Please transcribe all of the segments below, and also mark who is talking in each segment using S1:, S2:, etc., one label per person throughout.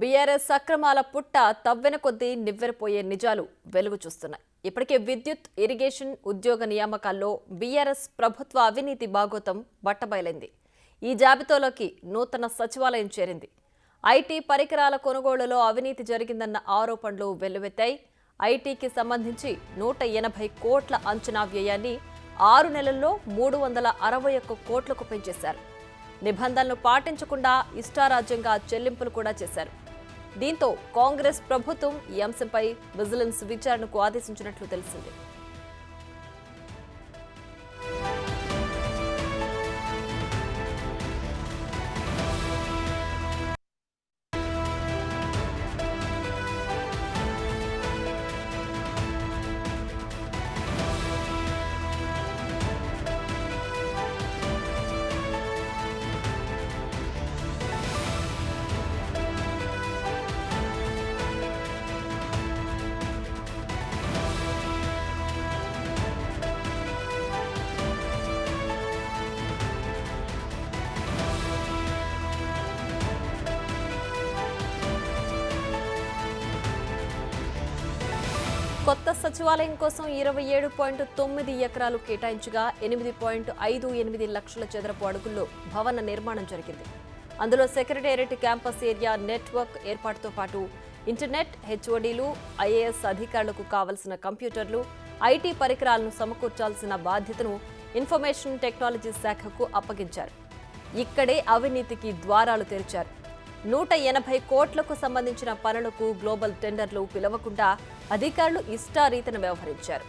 S1: BRS అక్రమాల పుట్ట తవ్వెన కొద్దీ నివ్వెరపోయే నిజాలు వెలుగు చూస్తున్నాయి. ఇప్పటికే విద్యుత్ ఇరిగేషన్ ఉద్యోగ నియామకాల్లో బీఆర్ఎస్ ప్రభుత్వ అవినీతి బాగోతం బట్టబయలైంది. ఈ జాబితాలోకి నూతన సచివాలయం చేరింది. ఐటీ పరికరాల కొనుగోలులో అవినీతి జరిగిందన్న ఆరోపణలు వెల్లువెత్తాయి. ఐటీకి సంబంధించి నూట ఎనభై కోట్ల అంచనా వ్యయాన్ని ఆరు నెలల్లో మూడు వందల అరవై ఒక్క కోట్లకు పెంచేశారు. నిబంధనలు పాటించకుండా ఇష్టారాజ్యంగా చెల్లింపులు కూడా చేశారు. దీంతో కాంగ్రెస్ ప్రభుత్వం ఈ అంశంపై విజిలెన్స్ విచారణకు ఆదేశించినట్లు తెలిసింది. కొత్త సచివాలయం కోసం ఇరవై ఏడు పాయింట్ తొమ్మిది ఎకరాలు కేటాయించగా ఎనిమిది పాయింట్ ఐదు ఎనిమిది లక్షల చదరపు అడుగుల్లో భవన నిర్మాణం జరిగింది. అందులో సెక్రటేరియట్ క్యాంపస్ ఏరియా నెట్వర్క్ ఏర్పాటుతో పాటు ఇంటర్నెట్ హెచ్ఓడీలు ఐఏఎస్ అధికారులకు కావలసిన కంప్యూటర్లు ఐటీ పరికరాలను సమకూర్చాల్సిన బాధ్యతను ఇన్ఫర్మేషన్ టెక్నాలజీ శాఖకు అప్పగించారు. ఇక్కడే అవినీతికి ద్వారాలు తెరిచారు. నూట ఎనభై కోట్లకు సంబంధించిన పనులకు గ్లోబల్ టెండర్లు పిలవకుండా అధికారులు ఇష్టారీతన వ్యవహరించారు.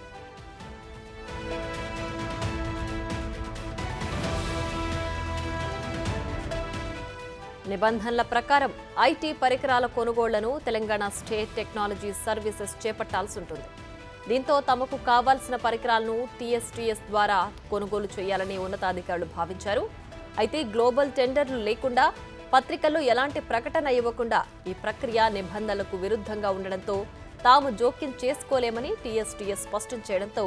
S1: నిబంధనల ప్రకారం ఐటీ పరికరాల కొనుగోళ్ళను తెలంగాణ స్టేట్ టెక్నాలజీ సర్వీసెస్ చేపట్టాల్సి ఉంటుంది. దీంతో తమకు కావాల్సిన పరికరాలను టీఎస్టీఎస్ ద్వారా కొనుగోలు చేయాలని ఉన్నతాధికారులు భావించారు. అయితే గ్లోబల్ టెండర్లు లేకుండా పత్రికల్లో ఎలాంటి ప్రకటన ఇవ్వకుండా ఈ ప్రక్రియ నిబంధనలకు విరుద్ధంగా ఉండడంతో తాము జోక్యం చేసుకోలేమని టీఎస్టీఎస్ స్పష్టం చేయడంతో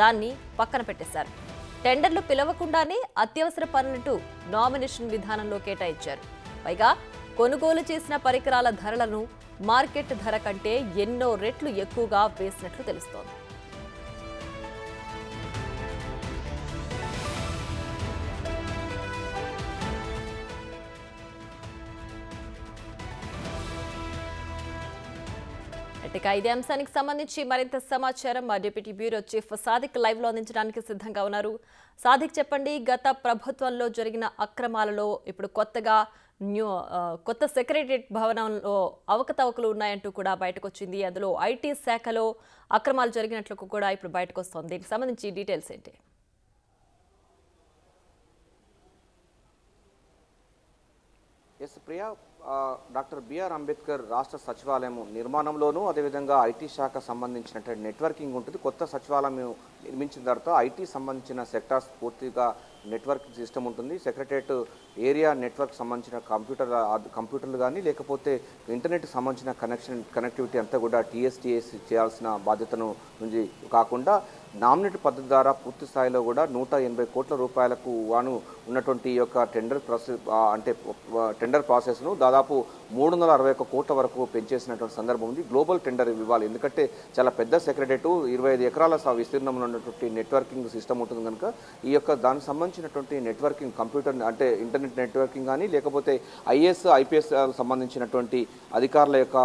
S1: దాన్ని పక్కన పెట్టేశారు. టెండర్లు పిలవకుండానే అత్యవసర పనులంటూ నామినేషన్ విధానంలో కేటాయించారు. పైగా కొనుగోలు చేసిన పరికరాల ధరలను మార్కెట్ ధర కంటే ఎన్నో రెట్లు ఎక్కువగా వేసినట్లు తెలుస్తోంది. ఇక ఇదే అంశానికి సంబంధించి మరింత సమాచారం మా డిప్యూటీ బ్యూరో చీఫ్ సాదిక్ లైవ్లో అందించడానికి సిద్ధంగా ఉన్నారు. సాదిక్ చెప్పండి గత ప్రభుత్వంలో జరిగిన అక్రమాలలో ఇప్పుడు కొత్తగా న్యూ కొత్త సెక్రటరియట్ భవనంలో అవకతవకలు ఉన్నాయంటూ కూడా బయటకు వచ్చింది అందులో ఐటీ శాఖలో అక్రమాలు జరిగినట్లు కూడా ఇప్పుడు బయటకు వస్తోంది దీనికి సంబంధించి డీటెయిల్స్ ఏంటి?
S2: ఎస్ ప్రియా డాక్టర్ బిఆర్ అంబేద్కర్ రాష్ట్ర సచివాలయం నిర్మాణంలోనూ అదేవిధంగా ఐటీ శాఖ సంబంధించినటువంటి నెట్వర్కింగ్ ఉంటుంది. కొత్త సచివాలయం నిర్మించిన తర్వాత ఐటీ సంబంధించిన సెక్టార్స్ పూర్తిగా నెట్వర్క్ సిస్టమ్ ఉంటుంది. సెక్రటరేట్ ఏరియా నెట్వర్క్ సంబంధించిన కంప్యూటర్ కంప్యూటర్లు కానీ లేకపోతే ఇంటర్నెట్ సంబంధించిన కనెక్షన్ కనెక్టివిటీ అంతా కూడా టీఎస్టీఎస్ చేయాల్సిన బాధ్యతను నుంచి కాకుండా నామినేట్ పద్ధతి ద్వారా పూర్తి స్థాయిలో కూడా నూట ఎనభై కోట్ల రూపాయలకు వాను ఉన్నటువంటి ఈ యొక్క టెండర్ ప్రాసెస్ అంటే టెండర్ ప్రాసెస్ను దాదాపు మూడు వందల అరవై ఒక్క కోట్ల వరకు పెంచేసినటువంటి సందర్భం ఉంది. గ్లోబల్ టెండర్ ఇవ్వాలి. ఎందుకంటే చాలా పెద్ద సెక్రటరేటు ఇరవై ఐదు ఎకరాల విస్తీర్ణంలో ఉన్నటువంటి నెట్వర్కింగ్ సిస్టమ్ ఉంటుంది కనుక ఈ యొక్క దానికి సంబంధించినటువంటి నెట్వర్కింగ్ కంప్యూటర్ అంటే ఇంటర్నెట్ నెట్వర్కింగ్ కానీ లేకపోతే ఐఏఎస్ ఐపీఎస్ సంబంధించినటువంటి అధికారుల యొక్క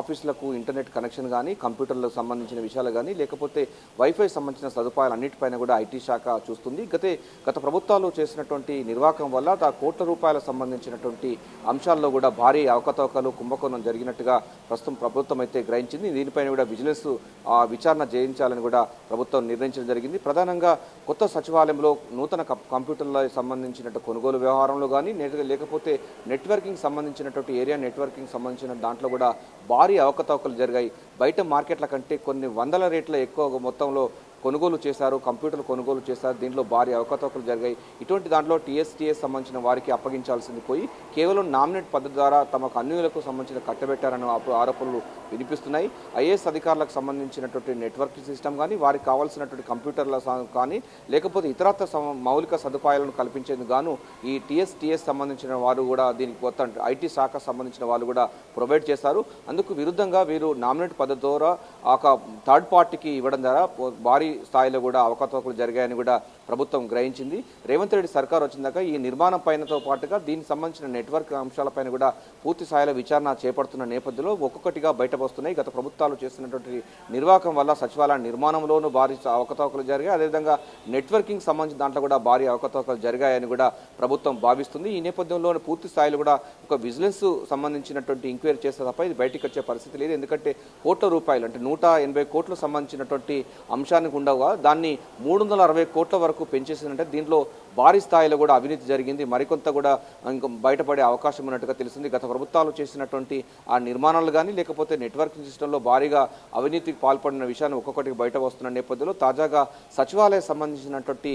S2: ఆఫీసులకు ఇంటర్నెట్ కనెక్షన్ కానీ కంప్యూటర్లకు సంబంధించిన విషయాలు కానీ లేకపోతే వైఫై సంబంధించిన సదుపాయాలు అన్నిటిపైన కూడా ఐటీ శాఖ చూస్తుంది. గతే గత ప్రభుత్వాలు చేసినటువంటి నిర్వాహకం వల్ల ఆ కోట్ల రూపాయల సంబంధించినటువంటి అంశాల్లో కూడా భారీ అవకతవకలు కుంభకోణం జరిగినట్టుగా ప్రస్తుతం ప్రభుత్వం అయితే గ్రహించింది. దీనిపైన కూడా విజిలెన్స్ ఆ, విచారణ చేయించాలని కూడా ప్రభుత్వం నిర్ణయించడం జరిగింది. ప్రధానంగా కొత్త సచివాలయంలో నూతన కం- కంప్యూటర్లకు సంబంధించినట్టు కొనుగోలు వ్యవహారంలో కానీ నెట్- లేకపోతే నెట్వర్కింగ్ సంబంధించినటువంటి ఏరియా నెట్వర్కింగ్ సంబంధించిన దాంట్లో కూడా భారీ అవకతవకలు జరిగాయి. బయట మార్కెట్ల కంటే కొన్ని వందల రేట్ల ఎక్కువ మొత్తంలో కొనుగోలు చేశారు కంప్యూటర్లు కొనుగోలు చేశారు దీంట్లో భారీ అవకతవకలు జరిగాయి. ఇటువంటి దాంట్లో టీఎస్టీఎస్ సంబంధించిన వారికి అప్పగించాల్సింది పోయి కేవలం నామినేట్ పద్ధతి ద్వారా తమకు అన్యులకు సంబంధించిన కట్టబెట్టారన్న ఆరోపణలు వినిపిస్తున్నాయి. ఐఏఎస్ అధికారులకు సంబంధించినటువంటి నెట్వర్క్ సిస్టమ్ కానీ వారికి కావాల్సినటువంటి కంప్యూటర్ల కానీ లేకపోతే ఇతరత్ర మౌలిక సదుపాయాలను కల్పించేందుకు గాను ఈ టీఎస్టీఎస్ సంబంధించిన వారు కూడా దీనికి మొత్తం ఐటీ శాఖ సంబంధించిన వాళ్ళు కూడా ప్రొవైడ్ చేశారు. అందుకు విరుద్ధంగా వీరు నామినేట్ పద్ధతి ద్వారా ఒక థర్డ్ పార్టీకి ఇవ్వడం ద్వారా భారీ స్థాయిలో కూడా అవకతవకలు జరిగాయని కూడా ప్రభుత్వం గ్రహించింది. రేవంత్ రెడ్డి సర్కార్ వచ్చిందాక ఈ నిర్మాణం పైనతో పాటుగా దీనికి సంబంధించిన నెట్వర్క్ అంశాలపైన కూడా పూర్తి స్థాయిలో విచారణ చేపడుతున్న నేపథ్యంలో ఒక్కొక్కటిగా బయటకు వస్తున్నాయి గత ప్రభుత్వాలు చేస్తున్నటువంటి నిర్వాహకం వల్ల సచివాలయ నిర్మాణంలోనూ భారీ అవకతవకలు జరిగాయి. అదేవిధంగా నెట్వర్కింగ్ సంబంధించిన దాంట్లో కూడా భారీ అవకతవకలు జరిగాయని కూడా ప్రభుత్వం భావిస్తుంది. ఈ నేపథ్యంలో పూర్తి స్థాయిలో కూడా ఒక విజిలెన్స్ సంబంధించినటువంటి ఎంక్వైరీ చేస్తే తప్ప ఇది బయటికి వచ్చే పరిస్థితి లేదు. ఎందుకంటే కోట్ల రూపాయలు అంటే నూట ఎనభై కోట్లకు సంబంధించినటువంటి అంశానికి ఉండగా దాన్ని మూడు వందల అరవై కోట్ల వరకు పెంచేసిందంటే దీంట్లో భారీ స్థాయిలో కూడా అవినీతి జరిగింది. మరికొంత కూడా ఇంకా బయటపడే అవకాశం ఉన్నట్టుగా తెలిసింది గత ప్రభుత్వాలు చేసినటువంటి ఆ నిర్మాణాలు కానీ లేకపోతే నెట్వర్కింగ్ సిస్టంలో భారీగా అవినీతికి పాల్పడిన విషయాన్ని ఒక్కొక్కటి బయట వస్తున్న నేపథ్యంలో తాజాగా సచివాలయం సంబంధించినటువంటి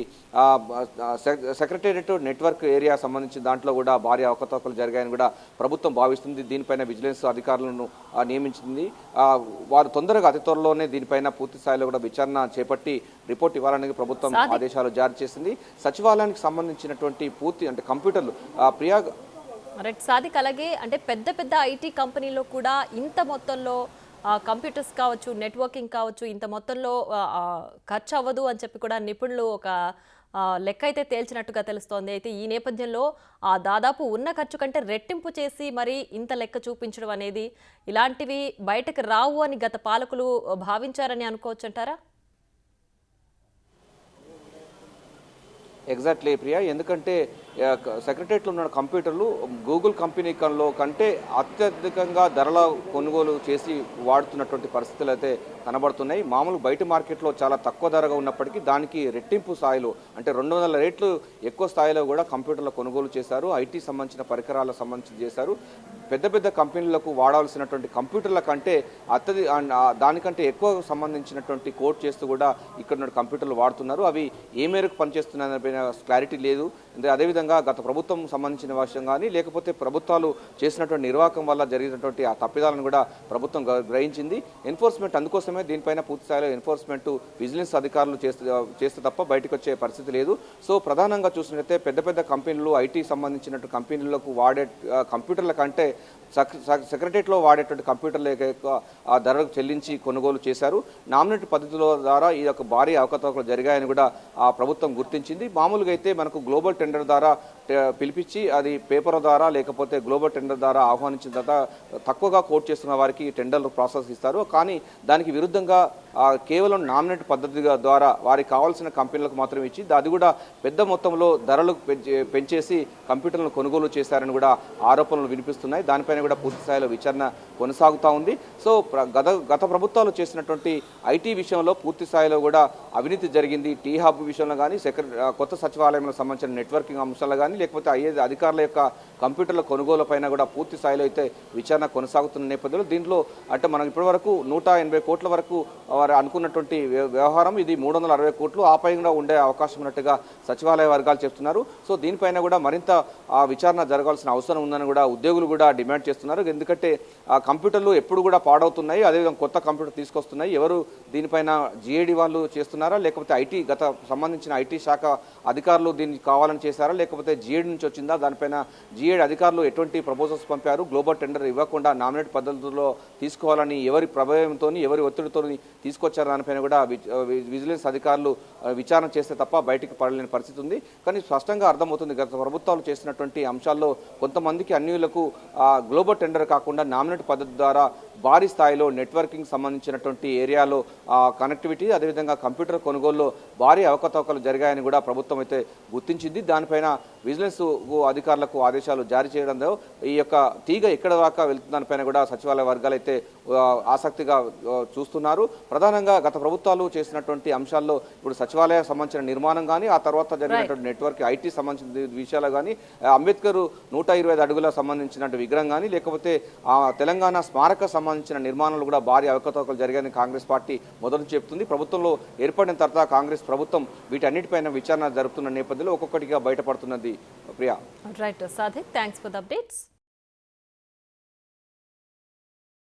S2: సెక్రటేరియట్ నెట్వర్క్ ఏరియా సంబంధించిన దాంట్లో కూడా భారీ అవకతవకలు జరిగాయని కూడా ప్రభుత్వం భావిస్తుంది. దీనిపైన విజిలెన్స్ అధికారులను నియమించింది. వారు తొందరగా అతి త్వరలోనే దీనిపైన పూర్తి స్థాయిలో కూడా విచారణ చేపట్టి రిపోర్ట్ ఇవ్వాలని ప్రభుత్వం. ఆదేశాలు జారీ చేసింది. సచివాలయానికి సంబంధించినటువంటి పూర్తి అంటే కంప్యూటర్లు. ఆ, ప్రియా
S1: రైట్ సాదిక్ అలాగే అంటే పెద్ద పెద్ద ఐటీ కంపెనీలో కూడా ఇంత మొత్తంలో కంప్యూటర్స్ కావచ్చు నెట్వర్కింగ్ కావచ్చు ఇంత మొత్తంలో ఖర్చు అవ్వదు అని చెప్పి కూడా నిపుణులు ఒక లెక్క అయితే తేల్చినట్టుగా తెలుస్తోంది. అయితే ఈ నేపథ్యంలో ఆ దాదాపు ఉన్న ఖర్చు కంటే రెట్టింపు చేసి మరి ఇంత లెక్క చూపించడం అనేది ఇలాంటివి బయటకు రావు అని గత పాలకులు భావించారని అనుకోవచ్చు అంటారా
S2: ఎగ్జాక్ట్లీ ప్రియా ఎందుకంటే సెక్రటరియట్లో ఉన్న కంప్యూటర్లు గూగుల్ కంపెనీ కల్లో కంటే అత్యధికంగా ధరల కొనుగోలు చేసి వాడుతున్నటువంటి పరిస్థితులు అయితే కనబడుతున్నాయి. మామూలు బయట మార్కెట్లో చాలా తక్కువ ధరగా ఉన్నప్పటికీ దానికి రెట్టింపు స్థాయిలో అంటే రెండు వందల రేట్లు ఎక్కువ స్థాయిలో కూడా కంప్యూటర్ల కొనుగోలు చేశారు. ఐటీ సంబంధించిన పరికరాలకు సంబంధించి చేశారు. పెద్ద పెద్ద కంపెనీలకు వాడాల్సినటువంటి కంప్యూటర్ల కంటే అత్యధి దానికంటే ఎక్కువ సంబంధించినటువంటి కోడ్ చేస్తూ కూడా ఇక్కడ కంప్యూటర్లు వాడుతున్నారు. అవి ఏ మేరకు పనిచేస్తున్నాయని క్లారిటీ లేదు. అంటే విధంగా గత ప్రభుత్వం సంబంధించిన విషయం కానీ లేకపోతే ప్రభుత్వాలు చేసినటువంటి నిర్వాహకం వల్ల జరిగినటువంటి ఆ తప్పిదాలను కూడా ప్రభుత్వం గ్రహించింది. ఎన్ఫోర్స్మెంట్ అందుకోసమే దీనిపైన పూర్తి స్థాయిలో ఎన్ఫోర్స్మెంట్ విజిలెన్స్ అధికారులు చేస్తే చేస్తే తప్ప బయటకు వచ్చే పరిస్థితి లేదు. సో ప్రధానంగా చూసినట్లయితే పెద్ద పెద్ద కంపెనీలు ఐటీ సంబంధించినటువంటి కంపెనీలకు వాడే కంప్యూటర్ల కంటే సెక్రటరీలో వాడేటువంటి కంప్యూటర్ల ఎక్కువ ఆ ధరలకు చెల్లించి కొనుగోలు చేశారు. నామినేట్ పద్ధతుల ద్వారా ఈ యొక్క భారీ అవకతవకలు జరిగాయని కూడా ఆ ప్రభుత్వం గుర్తించింది. మామూలుగా అయితే మనకు గ్లోబల్ టెండర్ ద్వారా పిలిపించి అది పేపర్ ద్వారా లేకపోతే గ్లోబల్ టెండర్ ద్వారా ఆహ్వానించిన తర్వాత తక్కువగా కోట్ చేస్తున్న వారికి టెండర్లు ప్రాసెస్ ఇస్తారు. కానీ దానికి విరుద్ధంగా కేవలం నామినేట్ పద్ధతిగా ద్వారా వారికి కావాల్సిన కంపెనీలకు మాత్రం ఇచ్చి అది కూడా పెద్ద మొత్తంలో ధరలు పెంచే- పెంచేసి కంప్యూటర్లను కొనుగోలు చేశారని కూడా ఆరోపణలు వినిపిస్తున్నాయి. దానిపైన కూడా పూర్తి స్థాయిలో విచారణ కొనసాగుతూ ఉంది. సో గత గత ప్రభుత్వాలు చేసినటువంటి ఐటీ విషయంలో పూర్తి స్థాయిలో కూడా అవినీతి జరిగింది. టీ హబ్ విషయంలో కానీ సెక్రటరీ కొత్త సచివాలయంలో సంబంధించిన నెట్వర్కింగ్ అంశాలు కానీ లేకపోతే అయ్యే అధికారుల యొక్క కంప్యూటర్ల కొనుగోలు పైన కూడా పూర్తి స్థాయిలో అయితే విచారణ కొనసాగుతున్న నేపథ్యంలో దీంట్లో అంటే మనం ఇప్పటివరకు నూట ఎనభై కోట్ల వరకు వారు అనుకున్నటువంటి వ్యవహారం ఇది మూడు వందల అరవై కోట్లు ఆపై ఉండే అవకాశం ఉన్నట్టుగా సచివాలయ వర్గాలు చెప్తున్నారు. సో దీనిపైన కూడా మరింత ఆ, విచారణ జరగాల్సిన అవసరం ఉందని కూడా ఉద్యోగులు కూడా డిమాండ్ చేస్తున్నారు. ఎందుకంటే ఆ కంప్యూటర్లు ఎప్పుడు కూడా పాడవుతున్నాయి. అదేవిధంగా కొత్త కంప్యూటర్ తీసుకొస్తున్నాయి. ఎవరు దీనిపైన జిఏడి వాళ్ళు చేస్తున్నారా? లేకపోతే ఐటీ గత సంబంధించిన ఐటీ శాఖ అధికారులు దీనికి కావాలని చేశారా? లేకపోతే జిఏడి నుంచి వచ్చిందా? దానిపైన జిఏడి అధికారులు ఎటువంటి ప్రపోజల్స్ పంపారు? గ్లోబల్ టెండర్ ఇవ్వకుండా నామినేట్ పద్ధతుల్లో తీసుకోవాలని ఎవరి ప్రభావంతో ఎవరి ఒత్తిడితో తీసుకొచ్చారు దానిపైన కూడా విజిలెన్స్ అధికారులు విచారణ చేస్తే తప్ప బయటికి పడలేని పరిస్థితి ఉంది. కానీ స్పష్టంగా అర్థమవుతుంది గత ప్రభుత్వాలు చేసినటువంటి అంశాల్లో కొంతమందికి అన్యులకు గ్లోబల్ టెండర్ కాకుండా నామినేట్ పద్ధతి ద్వారా భారీ స్థాయిలో నెట్వర్కింగ్ సంబంధించినటువంటి ఏరియాలో కనెక్టివిటీ అదేవిధంగా కంప్యూటర్ కొనుగోలులో భారీ అవకతవకలు జరిగాయని కూడా ప్రభుత్వం అయితే గుర్తించింది. దానిపైన విజిలెన్స్ అధికారులకు ఆదేశాలు జారీ చేయడంతో ఈ యొక్క తీగ ఎక్కడ దాకా వెళ్తుందానిపైన కూడా సచివాలయ వర్గాలు అయితే ఆసక్తిగా చూస్తున్నారు. ప్రధానంగా గత ప్రభుత్వాలు చేసినటువంటి అంశాల్లో ఇప్పుడు సచివాలయ సంబంధించిన నిర్మాణం కానీ ఆ తర్వాత జరిగినటువంటి నెట్వర్క్ ఐటీ సంబంధించిన విషయాలు కానీ అంబేద్కర్ నూట ఇరవై ఐదు అడుగుల సంబంధించిన విగ్రహం కానీ లేకపోతే ఆ తెలంగాణ స్మారక సంబంధించిన నిర్మాణాలు కూడా భారీ అవకతవకలు జరిగాయని కాంగ్రెస్ పార్టీ మొదలు చెబుతుంది ప్రభుత్వంలో ఏర్పడిన తర్వాత కాంగ్రెస్ ప్రభుత్వం వీటన్నిటిపైన విచారణ జరుపుతున్న నేపథ్యంలో ఒక్కొక్కటిగా బయటపడుతున్నది Priya.
S1: Right Sadiq thanks for the updates